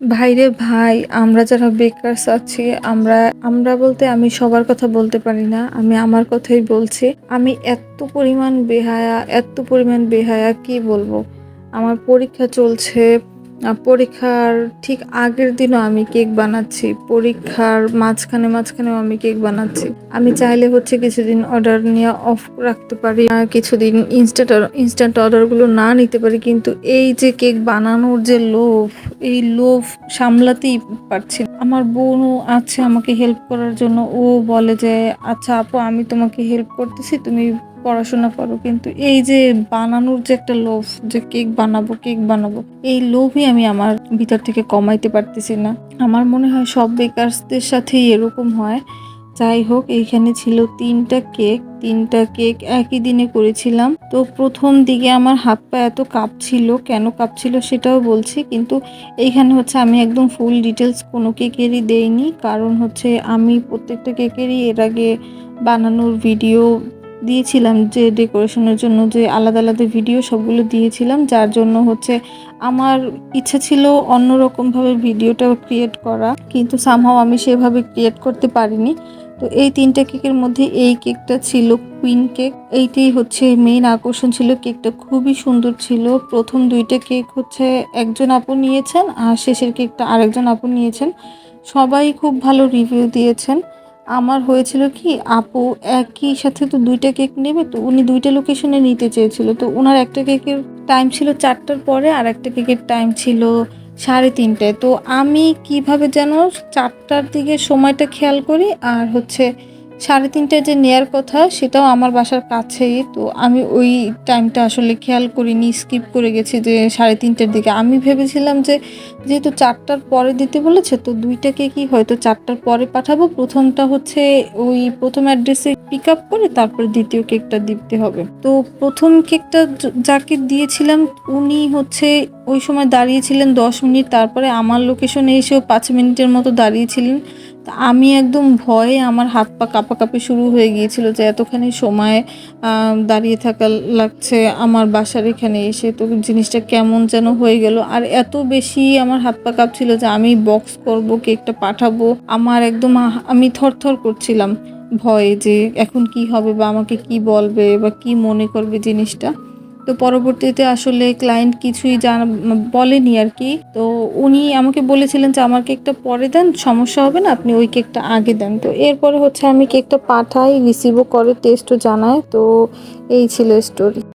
ভাইরে ভাই, আমরা যারা বেকারস আছি আমরা আমরা বলতে আমি সবার কথা বলতে পারি না, আমি আমার কথাই বলছি। আমি এত পরিমাণ বেহায়া, এত পরিমাণ বেহায়া, কি বলব? আমার পরীক্ষা চলছে পরীক্ষার ঠিক আগের দিনও আমি কেক বানাচ্ছি। পরীক্ষার মাঝখানে, মাঝখানেও আমি কেক বানাচ্ছি। আমি চাইলে হচ্ছে কিছুদিন অর্ডার নিয়ে অফ রাখতে পারি। কিছুদিন ইনস্ট্যান্ট ইনস্ট্যান্ট অর্ডারগুলো না নিতে পারি, কিন্তু এই যে কেক বানানোর যে লোভ, এই লোভ সামলাতেই পারছি আমার বোনও আছে আমাকে হেল্প করার জন্য। ও বলে যে আচ্ছা আপু, আমি তোমাকে হেল্প করতেছি, তুমি পড়াশোনা করো, কিন্তু এই যে বানানোর যে একটা লোভ, যে কেক বানাবো কেক বানাবো, এই লোভই আমি আমার ভিতর থেকে কমাইতে পারতেছি না। আমার মনে হয় সব বেকারসদের সাথেই এরকম হয়। যাই হোক, এইখানে ছিল তিনটা কেক তিনটা কেক একই দিনে করেছিলাম। তো প্রথম দিকে আমার হাত পা এত কাঁপছিল, কেন কাঁপছিল সেটাও বলছি, কিন্তু এইখানে হচ্ছে আমি একদম ফুল ডিটেলস কোনো কেকেরই দেইনি। কারণ হচ্ছে আমি প্রত্যেকটা কেকেরই এর আগে বানানোর ভিডিও দিয়েছিলাম যে ডেকোরেশনের জন্য যে আলাদা আলাদা ভিডিও সবগুলো দিয়েছিলাম, যার জন্য হচ্ছে আমার ইচ্ছা ছিল অন্যরকমভাবে ভিডিওটা ক্রিয়েট করা, কিন্তু সামহাও আমি সেভাবে ক্রিয়েট করতে পারিনি। তো এই তিনটা কেকের মধ্যে এই কেকটা ছিল কুইন কেক এইটাই হচ্ছে মেইন আকর্ষণ ছিল। কেকটা খুবই সুন্দর ছিল। প্রথম দুইটা কেক হচ্ছে একজন আপু নিয়েছেন আর শেষের কেকটা আরেকজন আপু নিয়েছেন। সবাই খুব ভালো রিভিউ দিয়েছেন। আমার হয়েছিল কি, আপু একই সাথে তো দুইটা কেক নেবে, তো উনি দুইটা লোকেশনে নিতে চেয়েছিল। তো ওনার একটা কেকের টাইম ছিল চারটার পরে আর একটা কেকের টাইম ছিল সাড়ে তিনটায়। তো আমি কীভাবে যেন চারটার দিকে সময়টা খেয়াল করি আর হচ্ছে সাড়ে তিনটায় যে নেয়ার কথা, সেটাও আমার বাসার কাছেই। তো আমি ওই টাইমটা আসলে খেয়াল করিনি স্কিপ করে গেছি যে সাড়ে তিনটার দিকে। আমি ভেবেছিলাম যে, যেহেতু চারটার পরে দিতে বলেছে, তো দুইটা কেকই হয়তো চারটার পরে পাঠাবো? প্রথমটা হচ্ছে ওই প্রথম অ্যাড্রেসে পিক আপ করে, তারপর দ্বিতীয় কেকটা দিতে হবে। তো প্রথম কেকটা যাকে দিয়েছিলাম, উনি হচ্ছে ওই সময় দাঁড়িয়েছিলেন দশ মিনিট, তারপরে আমার লোকেশনে এসেও পাঁচ মিনিটের মতো দাঁড়িয়েছিলেন। আমি একদম ভয়ে আমার হাত পা কাঁপাকাঁপি শুরু হয়ে গিয়েছিল যে এতখানি সময় দাঁড়িয়ে থাকা লাগছে আমার বাসার এখানে এসে। তো জিনিসটা কেমন যেন হয়ে গেল। আর এত বেশি আমার হাত পা কাঁপছিল যে আমি বক্স করব কেকটা পাঠাবো। আমার একদম আমি থরথর করছিলাম ভয়ে যে এখন কি হবে বা আমাকে কি বলবে বা কি মনে করবে জিনিসটা। তো পরবর্তীতে আসলে ক্লায়েন্ট কিছুই জানা, বলেনি আর কি। তো উনি আমাকে বলেছিলেন যে, আমার কেকটা পরে দেন, সমস্যা হবে না, আপনি ওই কেকটা আগে দেন। তো এরপরে হচ্ছে আমি কেকটা পাঠাই রিসিভও করে টেস্টও জানায়। তো এই ছিল স্টোরি